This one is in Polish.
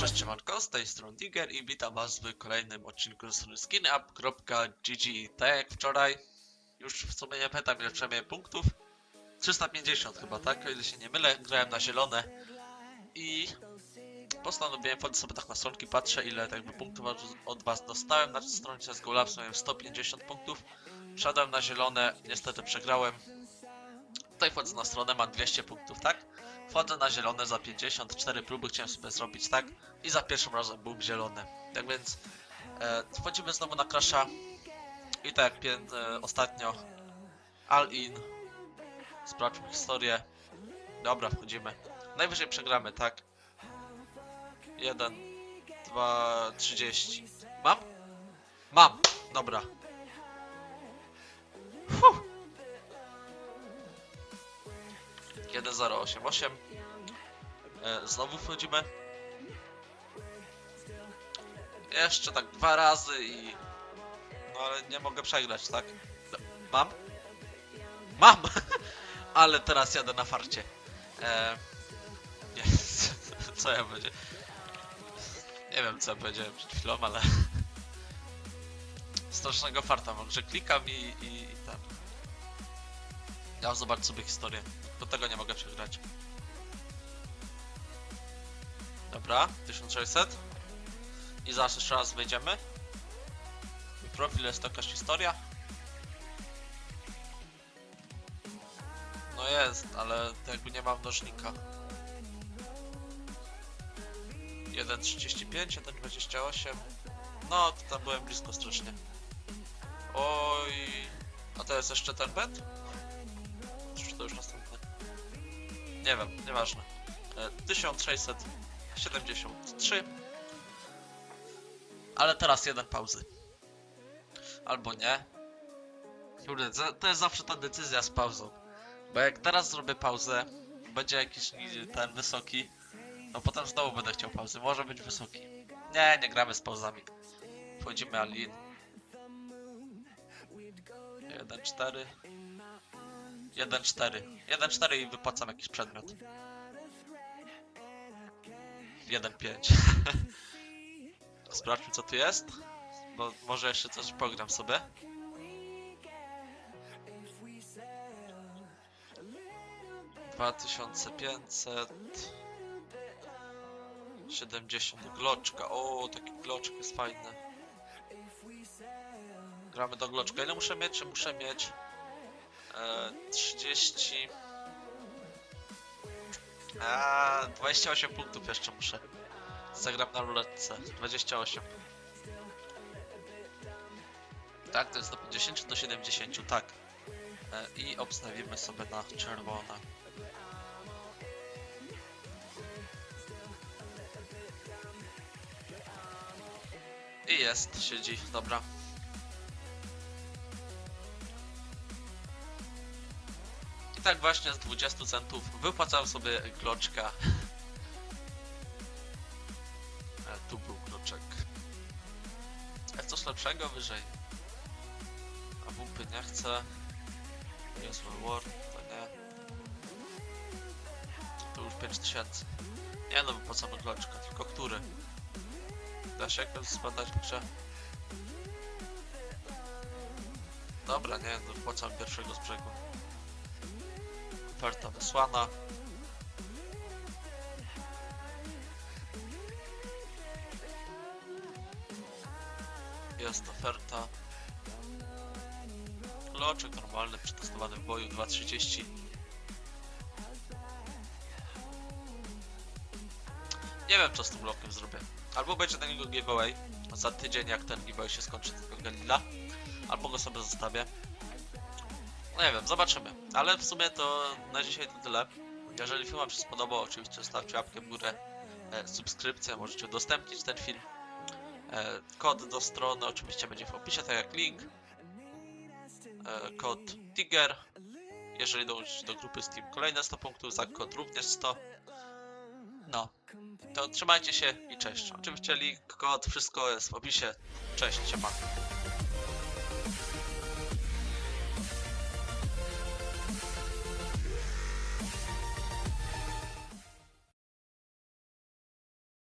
Cześć siemanko, z tej strony Digger i witam was w kolejnym odcinku strony skinup.gg Tak jak wczoraj, już w sumie nie pamiętam ile przynajmniej punktów. 350 chyba, tak? O ile się nie mylę, grałem na zielone. I postanowiłem wchodzić sobie tak na stronki, patrzę ile tak punktów od, was dostałem Na stronie z Golapsu. Miałem 150 punktów. Wszedłem na zielone, niestety przegrałem. Tutaj wchodzę na stronę, mam 200 punktów, tak? Wchodzę na zielone za 54 próby, chciałem sobie zrobić tak i za pierwszym razem był zielony. Tak więc e, wchodzimy znowu na Crasha i tak jak e, ostatnio All in sprawdźmy historię. Dobra, wchodzimy. Najwyżej przegramy, tak? 1 2 30. Mam? Mam. Dobra. 1088 e, Znowu wchodzimy Jeszcze tak dwa razy i No ale nie mogę przegrać, tak? No, Mam? Mam! ale teraz jadę na farcie e, nie, Co ja będzie? Nie wiem co ja powiedziałem przed chwilą, ale Strasznego farta mam, że klikam i, i, i tam Ja zobacz sobie historię do tego nie mogę przegrać. Dobra, 1600. I zaraz jeszcze raz wejdziemy. Profil jest jakaś historia. No jest, ale jakby nie mam mnożnika. 1.35, 1.28. No, to tam byłem blisko strasznie. Oj. A to jest jeszcze ten bet? Nie wiem, nieważne. E, 1673. Ale teraz jeden pauzy. Albo nie. To jest zawsze ta decyzja z pauzą. Bo jak teraz zrobię pauzę, będzie jakiś ten wysoki, no potem znowu będę chciał pauzy. Może być wysoki. Nie, nie gramy z pauzami. Wchodzimy Alin. 1-4. 1-4. 1-4 i wypłacam jakiś przedmiot. 1-5. Sprawdźmy co tu jest. Bo może jeszcze coś pogram sobie. Dwa tysiące pięćset siedemdziesiąt gloczka. O, taki gloczek jest fajny. Gramy do gloczka. Ile muszę mieć? Muszę mieć 30 a 28 punktów jeszcze muszę. Zagram na ruletce. 28. Tak, to jest do 50 czy do 70, tak. E, I obstawimy sobie na czerwone. I jest, siedzi, dobra. Tak właśnie z 20 centów wypłacałem sobie kloczka. E, tu był kloczek. Jest coś lepszego wyżej. A bupy nie chcę. Jest War, to nie. To już 5000. Nie no, wypłacamy kloczka, tylko który? Da się jakoś spadać grze? Dobra, nie, no pierwszego z brzegu. Oferta wysłana. Jest oferta. Loczek normalny, przetestowany w boju 2.30. Nie wiem co z tym blokiem zrobię. Albo będzie niego giveaway za tydzień jak ten giveaway się skończy tego Galila. Albo go sobie zostawię. No nie wiem, zobaczymy. Ale w sumie to na dzisiaj to tyle. Jeżeli film Wam się spodobał, oczywiście zostawcie łapkę w górę, e, subskrypcję, możecie udostępnić ten film. E, kod do strony oczywiście będzie w opisie, tak jak link. E, kod Tiger. Jeżeli dołączycie do grupy Steam kolejne 100 punktów, za kod również 100. No, to trzymajcie się i cześć. Oczywiście link, kod, wszystko jest w opisie. Cześć, siema.